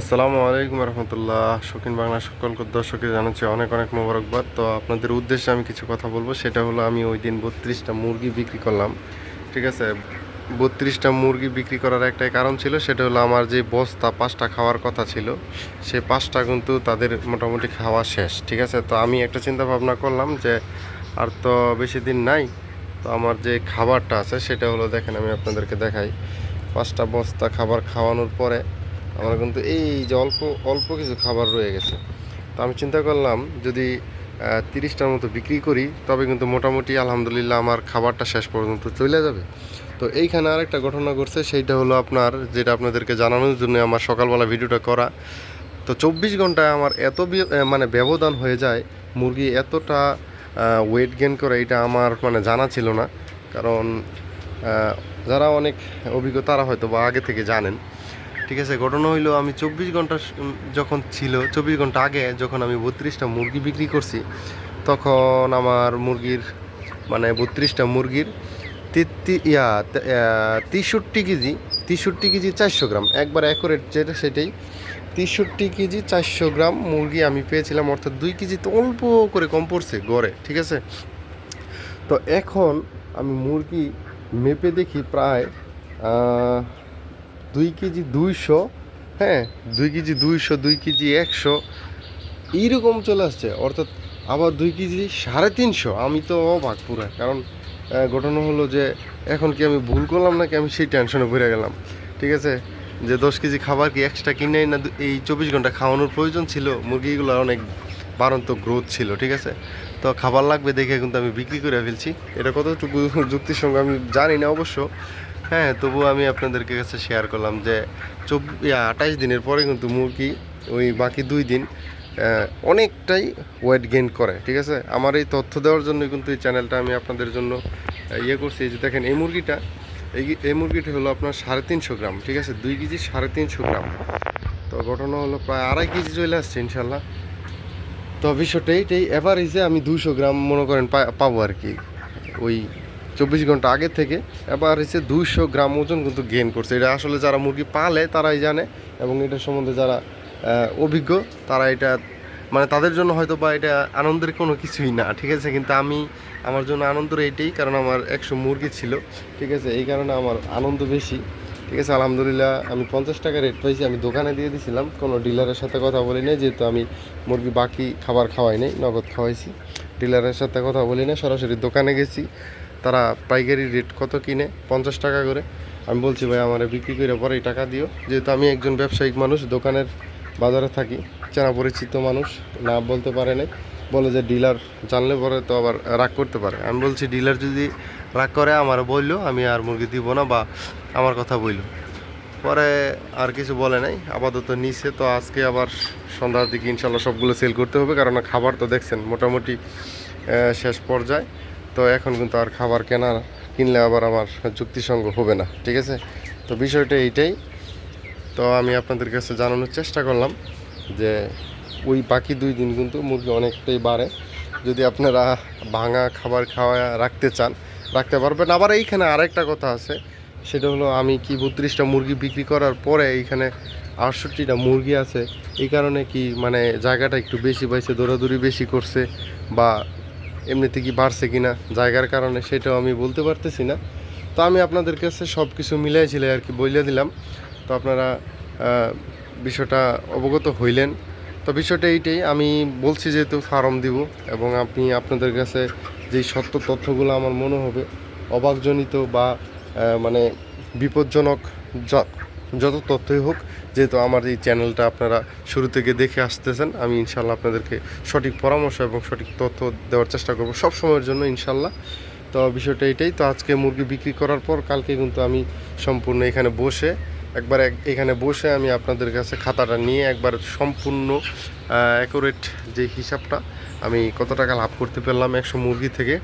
আসসালামু আলাইকুম রহমতুল্লাহ। শৌখিন বাংলা সকল দর্শকে জানাচ্ছি অনেক অনেক মোবারকবাদ। তো আপনাদের উদ্দেশ্যে আমি কিছু কথা বলব। সেটা হলো, আমি ওই দিন বত্রিশটা মুরগি বিক্রি করলাম, ঠিক আছে? বত্রিশটা মুরগি বিক্রি করার একটাই কারণ ছিল, সেটা হলো আমার যে বস্তা, পাঁচটা খাওয়ার কথা ছিল, সে পাঁচটা কিন্তু তাদের মোটামুটি খাওয়া শেষ, ঠিক আছে? তো আমি একটা চিন্তা ভাবনা করলাম যে, আর তো বেশি দিন নাই, তো আমার যে খাবারটা আছে, সেটা হলো, দেখেন আমি আপনাদেরকে দেখাই, পাঁচটা বস্তা খাবার খাওয়ানোর পরে আমার কিন্তু এই যে অল্প অল্প কিছু খাবার রয়ে গেছে। তো আমি চিন্তা করলাম, যদি তিরিশটার মতো বিক্রি করি, তবে কিন্তু মোটামুটি আলহামদুলিল্লাহ আমার খাবারটা শেষ পর্যন্ত চলে যাবে। তো এইখানে আরেকটা ঘটনা ঘটছে, সেইটা হলো আপনার, যেটা আপনাদেরকে জানানোর জন্য আমার সকালবেলা ভিডিওটা করা। তো চব্বিশ ঘন্টায় আমার এত মানে ব্যবধান হয়ে যায়, মুরগি এতটা ওয়েট গেন করে, এটা আমার মানে জানা ছিল না। কারণ যারা অনেক অভিজ্ঞ, তারা হয়তো বা আগে থেকে জানেন। ঠিক আছে, ঘটনা হইল আমি চব্বিশ ঘণ্টা যখন ছিল, চব্বিশ ঘণ্টা আগে যখন আমি বত্রিশটা মুরগি বিক্রি করছি, তখন আমার মুরগির মানে বত্রিশটা মুরগির তেত্রি ইয়া তেষট্টি কেজি তেষট্টি কেজি চারশো গ্রাম, একবার অ্যাকুরেট যেটা সেটাই, তেষট্টি কেজি চারশো গ্রাম মুরগি আমি পেয়েছিলাম, অর্থাৎ দুই কেজি তো অল্প করে কম পড়ছে গড়ে, ঠিক আছে? তো এখন আমি মুরগি মেপে দেখি প্রায় দুই কেজি দুইশো হ্যাঁ দুই কেজি দুইশো, দুই কেজি একশো, এইরকম চলে আসছে। অর্থাৎ আবার দুই কেজি সাড়ে তিনশো। আমি তো অবাক পুরা, কারণ ঘটনা হলো যে এখন কি আমি ভুল করলাম নাকি আমি সেই টেনশনে ভরে গেলাম? ঠিক আছে? যে দশ কেজি খাবার কি এক্সট্রা কিনে না এই চব্বিশ ঘণ্টা খাওয়ানোর প্রয়োজন ছিল? মুরগিগুলো অনেক বাড়ন্ত গ্রোথ ছিল, ঠিক আছে? তো খাবার লাগবে দেখে কিন্তু আমি বিক্রি করে ফেলছি। এটা কতটুকু যুক্তির সঙ্গে আমি জানি না অবশ্য। হ্যাঁ তবু আমি আপনাদেরকে কাছে শেয়ার করলাম যে চব্বিশ আঠাইশ দিনের পরে কিন্তু মুরগি ওই বাকি দুই দিন অনেকটাই ওয়েট গেইন করে, ঠিক আছে? আমার এই তথ্য দেওয়ার জন্য কিন্তু এই চ্যানেলটা আমি আপনাদের জন্য ইয়ে করছি। যে দেখেন, এই মুরগিটা, এই এই মুরগিটা হলো আপনার সাড়ে তিনশো গ্রাম, ঠিক আছে? দুই কেজি সাড়ে তিনশো গ্রাম। তো ঘটনা হলো প্রায় আড়াই কেজি চলে আসছে ইনশাল্লাহ তো বিষয়টা এইটাই এভারেজে আমি দুশো গ্রাম মনে করেন পাবো আর কি, ওই চব্বিশ ঘণ্টা আগে থেকে এবার হচ্ছে দুইশো গ্রাম ওজন কিন্তু গেইন করছে। এটা আসলে যারা মুরগি পালে তারাই জানে এবং এটা সম্বন্ধে যারা অভিজ্ঞ তারা এটা মানে তাদের জন্য হয়তো বা এটা আনন্দের কোনো কিছুই না, ঠিক আছে? কিন্তু আমি, আমার জন্য আনন্দের এইটাই, কারণ আমার একশো মুরগি ছিল, ঠিক আছে? এই কারণে আমার আনন্দ বেশি, ঠিক আছে? আলহামদুলিল্লাহ আমি পঞ্চাশ টাকা রেট পাইছি, আমি দোকানে দিয়ে দিছিলাম, কোনো ডিলারের সাথে কথা বলি নাই, যেহেতু আমি মুরগি বাকি খাবার খাওয়াই নাই, নগদ খাওয়াইছি। ডিলারের সাথে কথা বলি না সরাসরি দোকানে গেছি। তারা পাইকারি রেট কত কিনে? পঞ্চাশ টাকা করে। আমি বলছি, ভাই, আমার বিক্রি করে পরে এই টাকা দিও। যেহেতু আমি একজন ব্যবসায়িক মানুষ, দোকানের বাজারে থাকি, চেনা পরিচিত মানুষ, না বলতে পারে নাই। বলে যে ডিলার জানলে পরে তো আবার রাগ করতে পারে। আমি বলছি, ডিলার যদি রাগ করে, আমার বলল আমি আর মুরগি দিব না বা আমার কথা বলল পরে আর কিছু বলে নাই। আপাতত নিচে তো আজকে আবার সন্ধ্যার দিকে ইনশাল্লাহ সবগুলো সেল করতে হবে কারণ খাবার তো দেখছেন, মোটামুটি শেষ পর্যায়ে। তো এখন কিন্তু আর খাবার কেনা, কিনলে আবার আমার যুক্তিসঙ্গ হবে না, ঠিক আছে? তো বিষয়টা এইটাই। তো আমি আপনাদের কাছে জানানোর চেষ্টা করলাম যে ওই বাকি দুই দিন কিন্তু মুরগি অনেকটাই বাড়ে। যদি আপনারা ভাঙা খাবার খাওয়া রাখতে চান, রাখতে পারবেন। আবার এইখানে আরেকটা কথা আছে, সেটা হলো আমি কি বত্রিশটা মুরগি বিক্রি করার পরে এইখানে আটষট্টিটা মুরগি আছে, এই কারণে কি মানে জায়গাটা একটু বেশি পাইছে, দৌড়াদৌড়ি বেশি করছে, বা এমনিতে কি বাড়ছে কি না জায়গার কারণে সেটাও আমি বলতে পারতেছি না। তো আমি আপনাদের কাছে সব কিছু মিলাই ছিলে আর কি বলে দিলাম। তো আপনারা বিষয়টা অবগত হইলেন। তো বিষয়টা এইটাই, আমি বলছি যেহেতু ফার্ম দিব এবং আপনি আপনাদের কাছে যেই সত্য তথ্যগুলো আমার মনে হবে, অবাকজনিত বা মানে বিপজ্জনক যত তথ্যই হোক, যেহেতু আমার এই চ্যানেলটা আপনারা শুরু থেকে দেখে আসতেছেন, আমি ইনশাল্লাহ আপনাদেরকে সঠিক পরামর্শ এবং সঠিক তথ্য দেওয়ার চেষ্টা করব সব সময়ের জন্য ইনশাল্লাহ। তো বিষয়টা এটাই, তো আজকে মুরগি বিক্রি করার পর কালকে কিন্তু আমি সম্পূর্ণ এখানে বসে, একবার এক- এখানে বসে আমি আপনাদের কাছে খাতাটা নিয়ে একবার সম্পূর্ণ অ্যাকুরেট যে হিসাবটা আমি কত টাকা লাভ করতে পারলাম একশো মুরগি থেকে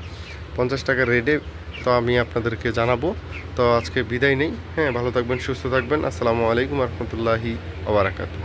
পঞ্চাশ টাকা রেটে, তো আমি আপনাদেরকে জানাব। তো আজকে বিদায় নেই। হ্যাঁ ভালো থাকবেন সুস্থ থাকবেন। আসসালামু আলাইকুম রহমতুল্লাহি ওবরাকাতু